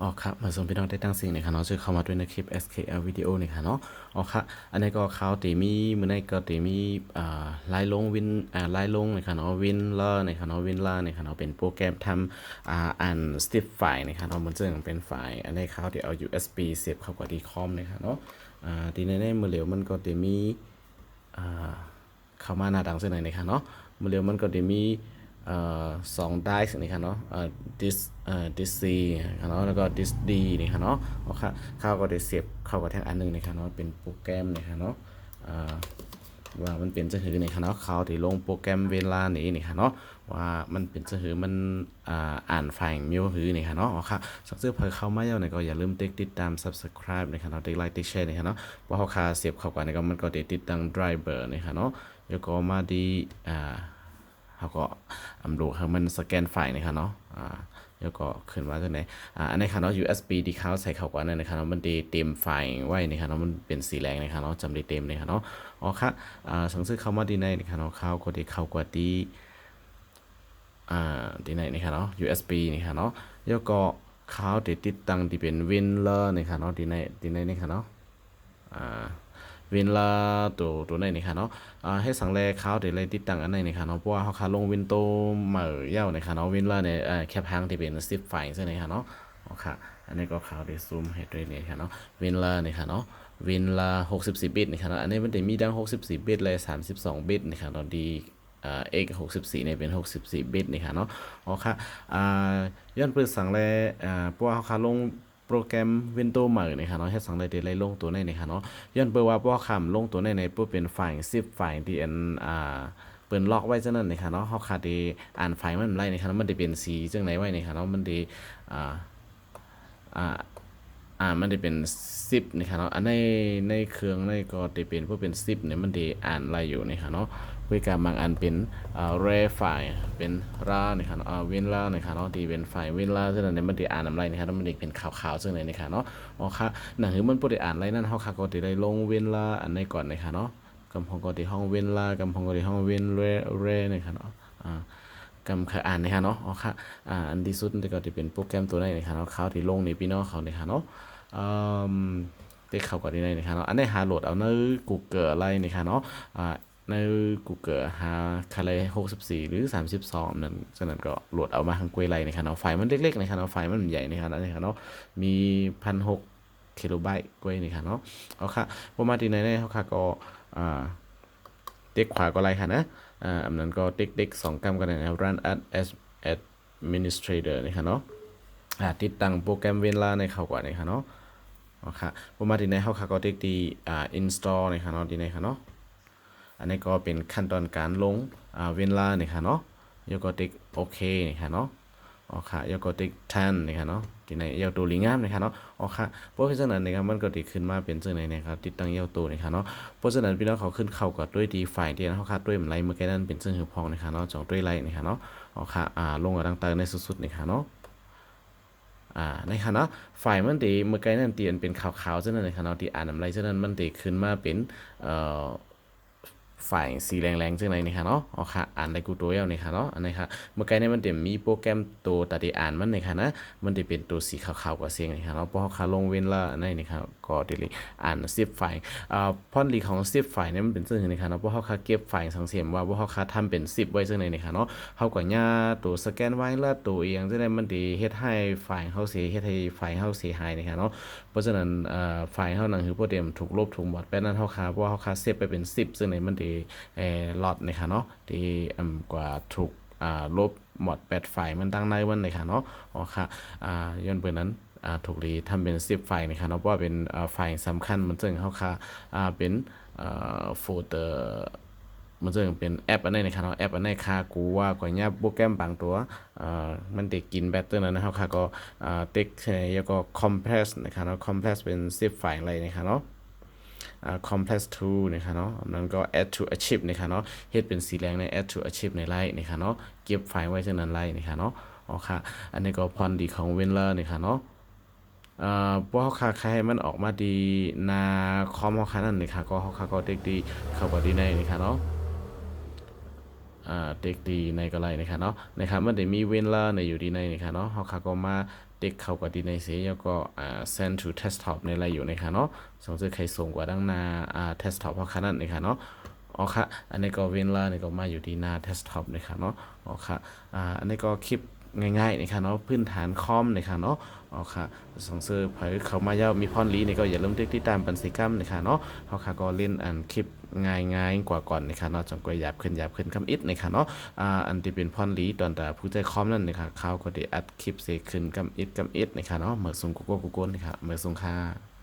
อ๋อครับมาส่งพี่น้องได้ตั้งสิ่งนะครับเนาะชื่อเข้ามาด้วยในคลิป SKL วิดีโอนี่ค่ะเนาะอ๋อค่ะอันนี้ก็เขาตีมีมื้อนี้ก็ตีมีอ่าไลน์ลงวินอ่าไลน์ลงนะครับเนาะวินเลอร์นะครับเนาะวินเลอร์นะครับเนาะเป็นโปรแกรมทำอ่าอันสติฟไฟล์นะครับเนาะมันจะเป็นไฟล์อันนี้เขาที่เอา USB เสียบเข้ากับที่คอมนะครับเนาะอ่าทีนี้ในมือเหลวมันก็ตีมีอ่าเข้ามาหน้าดังเส้นไหนนะครับเนาะมือเหลวมันก็ตีมี สองได้สินี่ครับเนาะเอ่อ this เอ่อ this c นะครับเนาะแล้วก็ this d นี่ครับเนาะโอเคเข้าก็ได้เสียบเข้ากับแท่งอันหนึงนะครับเนาะเป็นโปรแกรมนี่ครับเนาะว่ามันเป็นจะหือนี่ครับเนาะเขาที่ลงโปรแกรมเวลานี้นี่ครับเนาะว่ามันเป็นจะหือมันอ่าอ่านไฟล์มิวหือนี่ครับเนาะโอเคสักซื้อเพิ่เข้ามาแล้วเนี่ยก็อย่าลืมติ๊กติดตาม subscribe นะครับเนาะติ๊กไลค์ติ๊กแชร์นี่ครับเนาะเพราเขาคาเสียบเข้ากันนี่ก็มันก็ได้ติดตั้ง driver นี่ครับเนาะแล้วก็มาดีอ่า เขาก็อำดูให้มันสแกนไฟล์นะครับเนาะอ่าแล้วก็ขึ้นมาจากไหนอ่าอันนี้ครับเนาะ USB ที่เขาใส่เข้ากันนั่นนะครับเนาะมันด้เต็มไฟล์ไว้นะครับเนาะมันเป็นสีแดงนะครับเนาะจำได้เต็มเลยครับเนาะอ๋อค่ะอ่าสังซื้อเข้ามาดีในนะครับเนาะเข้าก็ด้เข้ากว่าที่อ่าที่ไหนนี่ครับเนาะ USB นี่ครับเนาะแล้วก็เขาได้ติดตั้งที่เป็น WinRAR นี่ครับเนาะที่ไหนที่ไหนนี่ครับเนาะอ่า วินลาตัวตัวไหนนี่ค่ะเนาะอ่าให้สังแลเขาเดี๋ยวเลยติดตั้งอันไหนนี่ค่ะเนาะเพราะว่าเขาคาลงวินโตเหม่อเย้านี่ค่ะเนาะวินลาเนี่ยแคปหางที่เป็นซิปไฟใช่ไหมค่ะเนาะอ๋อค่ะอันนี้ก็เขาเดี๋ยวซูมให้ด้วยนี่ค่ะเนาะวินลานี่ค่ะเนาะวินลา64บิตนี่ค่ะเนาะอันนี้มันจะมีดัง64บิตเลย32บิตนี่ค่ะเนดีเอ่า x 64เนี่ยเป็น64บิตนี่ค่ะเนาะอ๋อค่ะอ่าย้อนเปิดสั่งแลอ่าเพราะว่าเขาคาลง โปรแกรม Windows ใหม่นะครับเนาะเฮ็ดสังได้ได้ลงตัวในนะครับเนาะย้อนเปิดว่าบ่คำลงตัวในในปุ๊บเป็นไฟล์ zip ไฟล์ที่อันอ่าเปิ้นล็อกไว้จังนั้นนะครับเนาะเฮาขาดได้อ่านไฟล์มันไล่นะครับเนาะมันได้เป็นสีจังไหนไว้นะครับเนาะมันได้อ่าอ่า อ่ามันได้เป็นซิปนะครับเนาะอันในในเครื่องในก็ได้เป็นพวกเป็นซิปเนี่ยมันได้อ่านอะไล่อยู่นะครับเนาะคุยกับบางอันเป็นอ่า rar ไฟเป็น rar นะครับเนาะอ่า win rar นะครับเนาะที่เป็นไฟล์ win rar ซึ่งอันนี้มันได้อ่านอะไรนะครับมันได้เป็นขาวๆซึ่งไหนนะครับเนาะอ๋อค่ะหนังคือมันบ่ได้อ่านอะไรนั่นเฮาค่ะก็จะได้ลง win rar อันในก่อนนะครับเนาะกำพองก็ที่ห้อง win rar กำพองก็ที่ห้อง win rar rar นะครับเนาะอ่า กำคืออ่านนะครับเนาะอ๋อค่ะอ่าอันที่สุดก็จะเป็นโปรแกรมตัวไหนนะครับเนาะเขาที่ลงในพี่น้องเขาเนี่ยค่ะเนาะอืมได้เขากับที่ไหนนะครับเนาะอันนี้หาโหลดเอาใน Google อะไรนะครับเนาะอ่าใน Google หาคาเล64 หรือ 32 นั่นฉะนั้นก็โหลดเอามาทางกวยไรนะครับเนาะไฟล์มันเล็กๆนะครับเนาะไฟล์มันใหญ่นะครับนะครับเนาะมี 1,600กิโลไบต์กวยนี่ค่ะเนาะเอาค่ะประมาณที่ไหนเนี่ยเขาค่ะก็อ่า เด็กขวาก็ไรค่ะนะอ่าอันนั้นก็เด็กเด็กสองกรัมกันนะครับ run as as administrator นะครับเนาะอ่าติดตั้งโปรแกรมเวลาในเขาก่อนนะครับเนาะอ๋อค่ะประมาที่ไหนเขาค่ะก็เด็กดีอ่า install นะครับเนาะที่ไหนค่ะเนาะอันนี้ก็เป็นขั้นตอนการลงอ่าเวลานี่ยค่ะเนาะแล้วก็ติ๊กโอเคนี่ค่ะเนาะอ๋อค่ะแล้วก็ติ๊กทันนี่ค่ะเนาะ ที่ไหนเยาวตัวลิงามนี่ค่ะเนาะอ๋อค่ะเพราะฉะนั้นนะครับมันก็ติขึ้นมาเป็นจังไหนนะครับติดตั้งเยาวตัวนี่ค่ะเนาะเพราะฉะนั้นพี่น้องเขาขึ้นเข้ากับด้วยดีไฟล์ที่เขาคัดด้วยมันไลเมื่อกี้นั้นเป็นซึ่งหือพองนะคะเนาะจองด้วยไลนี่ค่ะเนาะอ๋อค่ะอ่าลงกับต่างๆในสุดๆนี่ค่ะเนาะอ่าในค่ะเนาะไฟล์มันตีเมื่อกี้นั่นเตีอันเป็นขาวๆจังนั้นเลยค่ะเนาะที่อ่านนำไรจังนั้นมันตีขึ้นมาเป็นเอ่อ ฝ่ายสีแรงๆจังไรนี่ค่ะเนาะอ๋อค่ะอ่านได้กูตัวเอลนี่ค่ะเนาะอันนี้ค่ะเมื่อกี้เนี่ยมันเต็มมีโปรแกรมตัวตัดที่อ่านมันนี่ค่ะนะมันจะเป็นตัวสีขาวๆกว่าเสียงนี่ค่ะเนาะเพราะเขาลงเว้นละอันนี้นี่ค่ะก็ติลิอ่านซิปไฟล์อ่าพอนลีของซิปไฟล์เนี่ยมันเป็นซึ่งนี่ค่ะเนาะเพราะเขาเก็บไฟล์สังเสียมว่าเพราะเขาทำเป็นซิปไว้จังไรนี่ค่ะเนาะเขาก็ย่าตัวสแกนไว้ล้วตัวเองจังไดมันดีเฮ็ดให้ไฟล์เขาเสียเฮ็ดให้ไฟล์เขาเสียหายนี่ค่ะเนาะเพราะฉะนั้นอ่อไฟล์เฮานั่นคือโปรแกรมถูกลบถูกหมดไปนั้นเฮาคาเพราะเฮาคาเซฟไปเป็น10ซึ่งในมันดเอ่อล็อตนี่ค่ะเนาะที่อ่ำกว่าถูกอ่าลบหมด8ไฟมันตั้งในมันเลยค่ะเนาะอ๋อค่ะอ่าย้อนเปิดนั้นอ่าถูกรีทำเป็น10ไฟนี่ค่ะเนาะเพราะว่าเป็นอ่าไฟล์สำคัญมันจึงเฮาคาอ่าเป็นอ่าโฟลเดอร์มันจะเป็นแอปอันไหนนะครับเนาะแอปอันไหนค่ากูว่าก่อนเนี้ยโปรแกรมบางตัวเอ่อมันติกินแบตเตอร์นะครับค่ะก็อ่าเต็กแล้วก็คอมเพรสนะครับเนาะคอมเพรสเป็นซิปไฟล์อะไรนะครับเนาะ อ่า compress to นะครับเนาะอันนั้นก็ add to achieve นะครับเนาะเฮ็ดเป็นสีแดงใน add to achieve ในไลน์นะครับเนาะเก็บไฟล์ไว้จากนั้นไลน์นะครับเนาะอ๋อค่ะ อันนี้ก็พรดีของเวนเลอร์นะครับเนาะเอ่อพวกเขาคาใครให้มันออกมาดีนาคอมเขาคานั่นนี่ค่ะก็เขาคาก็เด็กดีเข้าบอดีในนี่ค่ะเนาะ เด็กดีในก็ไรนะครับเนาะนะครับมันได้มีเวนเล่าในอยู่ดีในนะครับเนาะเขาคาก็มาเด็กเขาก็ดีในเสียแล้วก็อ่า send to test top ในอะไรอยู่นะครับเนาะสงสัยใครส่งกว่าดังนาอ่า test top เพราะขนาดนะครับเนาะอ๋อค่ะอันนี้ก็เวนลาเนี่ยก็มาอยู่ที่หน้า test top นะครับเนาะอ๋อค่ะอ่าอันนี้ก็คลิป ง่ายๆนะคะเนาะพื้นฐานคอมนะคะเนาะอ๋อค่ะสงเสัยเผยเขามาเย้ามีพรลีนี่ก็อย่าลืมติดตามปันสิกรรมนะคะเนาะเขาค่ะก็เล่นอันคลิปง่ายๆกว่าก่อนนะคะเนาะจังกว่าหยาบขึ้นหยาบขึ้นคำอิดนะคะเนาะอ่าอันที่เป็นพรลีตอนแต่ผู้ใจคอมนั่นนะคะเขาก็ได้อัดคลิปเสกขึ้นคำอิดคำอิดนะคะเนาะเหมือนซุงกุโก้กุโก้นะคะเหมือนซุงค่ะ